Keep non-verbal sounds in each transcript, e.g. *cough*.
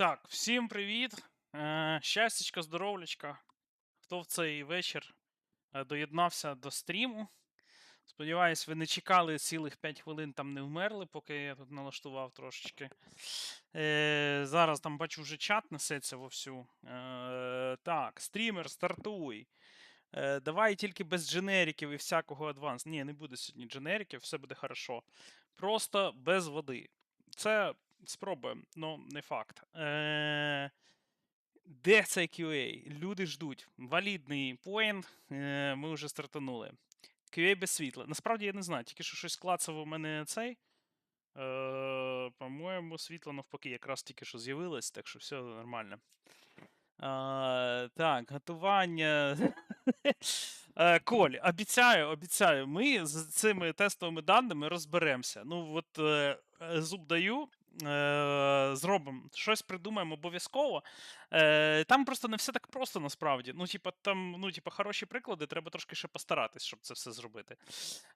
Так, всім привіт. Е, щастячка, здоровлячка. Хто в цей вечір е, доєднався до стріму. Сподіваюсь, ви не чекали цілих 5 хвилин, там не вмерли, поки я тут налаштував трошечки. Е, зараз там бачу вже чат несеться вовсю. Е, так, стрімер, стартуй. Е, давай тільки без дженериків і всякого адванс. Ні, не буде сьогодні дженериків, все буде хорошо. Просто без води. Це спробуємо, ну не факт. Е, де цей QA? Люди ждуть. Валідний поінт. Е, ми вже стартанули. QA без світла. Насправді я не знаю, тільки що щось клацав у мене цей. Е, по-моєму, світло навпаки, якраз тільки що з'явилось, так що все нормально. А, так, готування. *laughs* Е, Коль, обіцяю, обіцяю, ми з цими тестовими даними розберемося. Ну, от е, е, зуб даю, е, зробимо, щось придумаємо обов'язково. Е, там просто не все так просто насправді. Ну, типа, там, ну, типа, хороші приклади, треба трошки ще постаратись, щоб це все зробити.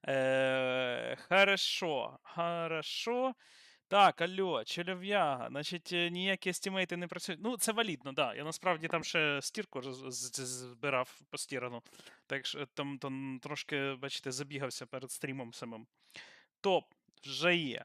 Е, хорошо, хорошо. Так, алло, чолов'яга, значить, ніякі естімейти не працюють. Ну, це валідно, так. Да. Я насправді там ще стірку збирав постірану. Так що там, там трошки, бачите, забігався перед стрімом самим. Топ, вже є.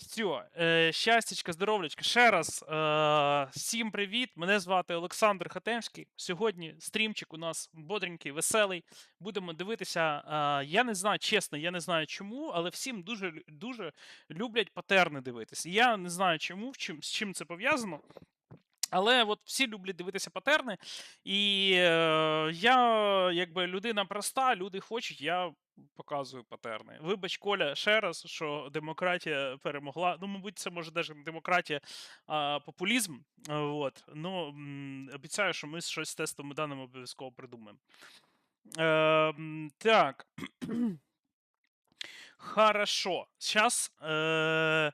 Все, е, щастячка, здоровлячка. Ще раз е, всім привіт. Мене звати Олександр Хатемський. Сьогодні стрімчик у нас бодренький, веселий. Будемо дивитися. Е, я не знаю, чесно, я не знаю чому, але всім дуже дуже люблять патерни дивитися. Я не знаю чому, чим, з чим це пов'язано. Але от всі люблять дивитися патерни, і е, я, якби людина проста, люди хочуть, я показую патерни. Вибач, Коля, ще раз, що демократія перемогла. Ну, мабуть, це може навіть не демократія, а популізм. От. Ну, обіцяю, що ми щось з тестовими даними обов'язково придумаємо. Е, так. *clears throat* Хорошо. Зараз. Е,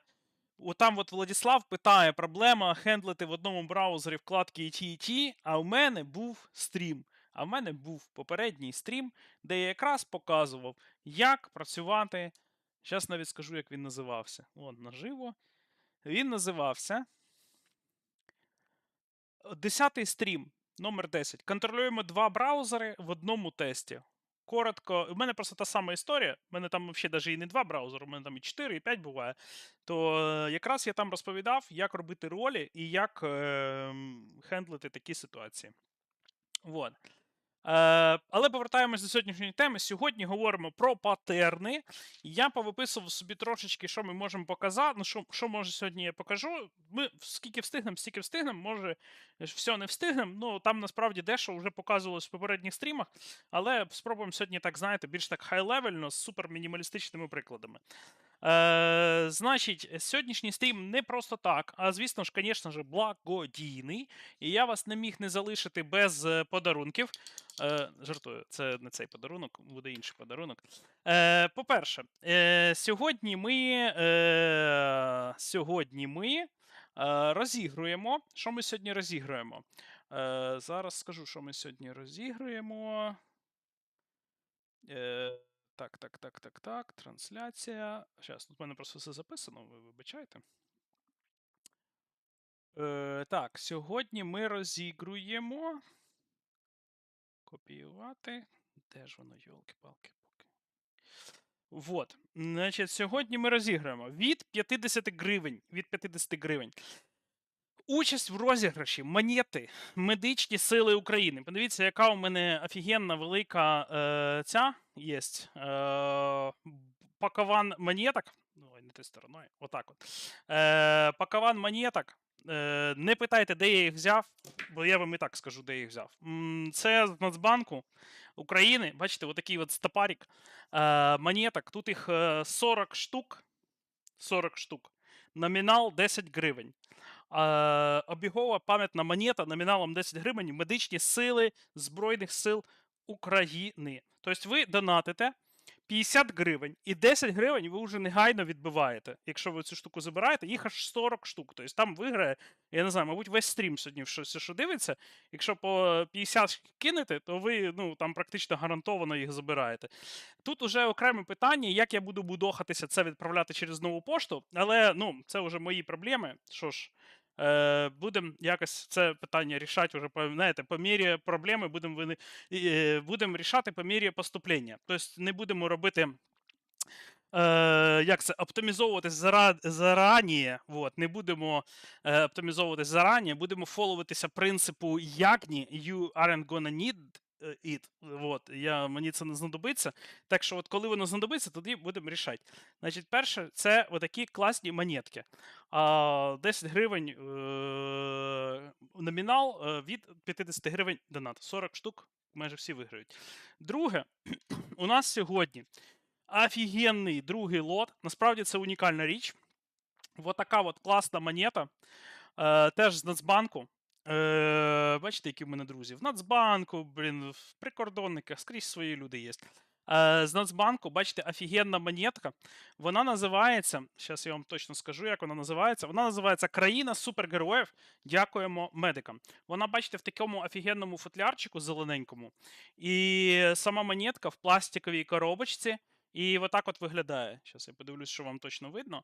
Отам от Владислав питає: проблема хендлити в одному браузері вкладки і ті, і ті, а в мене був стрім. А в мене був попередній стрім, де я якраз показував, як працювати. Зараз навіть скажу, як він називався. От, наживо. Він називався. Десятий стрім, номер 10. Контролюємо два браузери в одному тесті. Коротко, у мене просто та сама історія. У мене там взагалі навіть і не два браузери, у мене там і 4, і 5 буває. То е, якраз я там розповідав, як робити ролі і як е, хендлити такі ситуації. Вот. Е, але повертаємось до сьогоднішньої теми. Сьогодні говоримо про патерни. Я повиписував собі трошечки, що ми можемо показати. Ну, що, що може сьогодні я покажу. Ми скільки встигнемо, стільки встигнемо. Може, все не встигнемо. Ну, там насправді дещо вже показувалось в попередніх стрімах. Але спробуємо сьогодні, так знаєте, більш так хай-левельно, з супер мінімалістичними прикладами. Е, значить, сьогоднішній стрім не просто так, а звісно ж, звісно ж, благодійний. І я вас не міг не залишити без е, подарунків. Е, жартую, це не цей подарунок, буде інший подарунок. Е, по-перше, е, сьогодні ми, е, сьогодні ми е, розігруємо. Що ми сьогодні розігруємо? Е, зараз скажу, що ми сьогодні розігруємо. Е, так, так, так, так, так. Трансляція. Зараз, тут в мене просто все записано, ви вибачайте. Е, так, сьогодні ми розігруємо. Копіювати. Де ж воно, йолки-палки поки. Вот. Значить, сьогодні ми розіграємо від 50 гривень. Від 50 гривень. Участь в розіграші монети Медичні сили України. Подивіться, яка у мене офігенна велика е, ця є. Е, пакован монеток. Ну, ой, не тою стороною. Отак от. Е, пакован монеток. Е, не питайте, де я їх взяв, бо я вам і так скажу, де їх взяв. Це з Нацбанку України. Бачите, отакий от стопарик е, монеток. Тут їх е, 40 штук. 40 штук. Номінал 10 гривень. Е, обігова пам'ятна монета номіналом 10 гривень медичні сили Збройних сил України. Тобто ви донатите 50 гривень і 10 гривень ви вже негайно відбиваєте. Якщо ви цю штуку забираєте, їх аж 40 штук. Тобто там виграє, я не знаю, мабуть, весь стрім сьогодні що, що дивиться. Якщо по 50 кинете, то ви ну, там практично гарантовано їх забираєте. Тут уже окреме питання, як я буду будохатися це відправляти через нову пошту, але ну, це вже мої проблеми. Що ж, будемо якось це питання рішати уже знаєте, по мірі проблеми будемо е, будемо рішати по мірі поступлення. Тобто не будемо робити. Е, як це оптимізовуватись зара, зарані, вот, не будемо е, оптимізовуватись зарані, будемо фоловитися принципу ягні, you aren't gonna need е, it. Вот, я, мені це не знадобиться. Так що, от коли воно знадобиться, тоді будемо рішати. Значить, перше, це отакі класні монетки. А, 10 гривень е, номінал е, від 50 гривень донат. 40 штук майже всі виграють. Друге, *clears throat* у нас сьогодні офігенний другий лот. Насправді це унікальна річ. Вот така от класна монета. Е, теж з Нацбанку. Е, бачите, які в мене друзі? В Нацбанку, блін, в прикордонниках, скрізь свої люди є. Е, з Нацбанку, бачите, офігенна монетка. Вона називається. Зараз я вам точно скажу, як вона називається. Вона називається Країна супергероїв. Дякуємо медикам. Вона, бачите, в такому офігенному футлярчику зелененькому. І сама монетка в пластиковій коробочці. І отак от виглядає. Зараз я подивлюсь, що вам точно видно.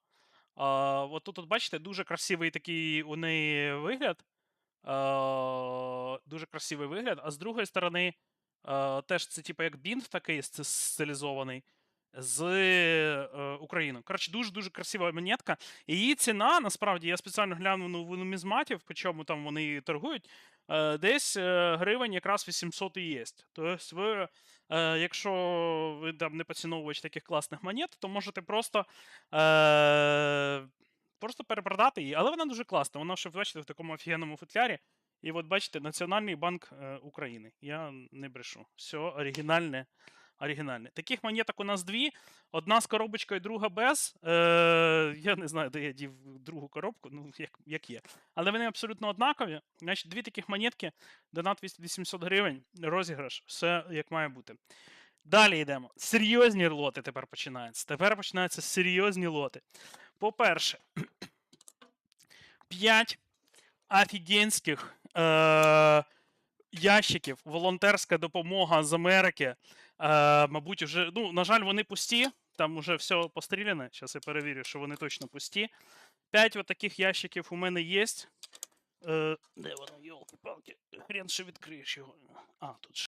А, от тут, от, бачите, дуже красивий такий у неї вигляд. А, дуже красивий вигляд. А з другої сторони, теж це типу як бінт такий стилізований з е, України. Коротше, дуже-дуже красива монетка. Її ціна, насправді, я спеціально глянув ну, нумізматів, по чому там вони торгують. е, Десь е, гривень якраз 800 і є. Тобто, ви, е, якщо ви там не поціновувач таких класних монет, то можете просто, е, просто перепродати її. Але вона дуже класна. Вона ще бачите в такому офігенному футлярі. І от бачите, Національний банк е, України. Я не брешу. Все оригінальне. Оригінальне. Таких монеток у нас дві. Одна з коробочкою, друга без. Е, я не знаю, де я дів другу коробку, ну як, як є. Але вони абсолютно однакові. Значить, дві таких монетки, донат 800 гривень, розіграш, все як має бути. Далі йдемо. Серйозні лоти тепер починаються. Тепер починаються серйозні лоти. По-перше, *clears throat* 5 офігенських е- ящиків, волонтерська допомога з Америки. Е- мабуть, вже, ну, на жаль, вони пусті. Там вже все постріляне. Зараз я перевірю, що вони точно пусті. 5 от таких ящиків у мене є. Е, де воно, йолки-палки? Хрен ще відкриєш його. А, тут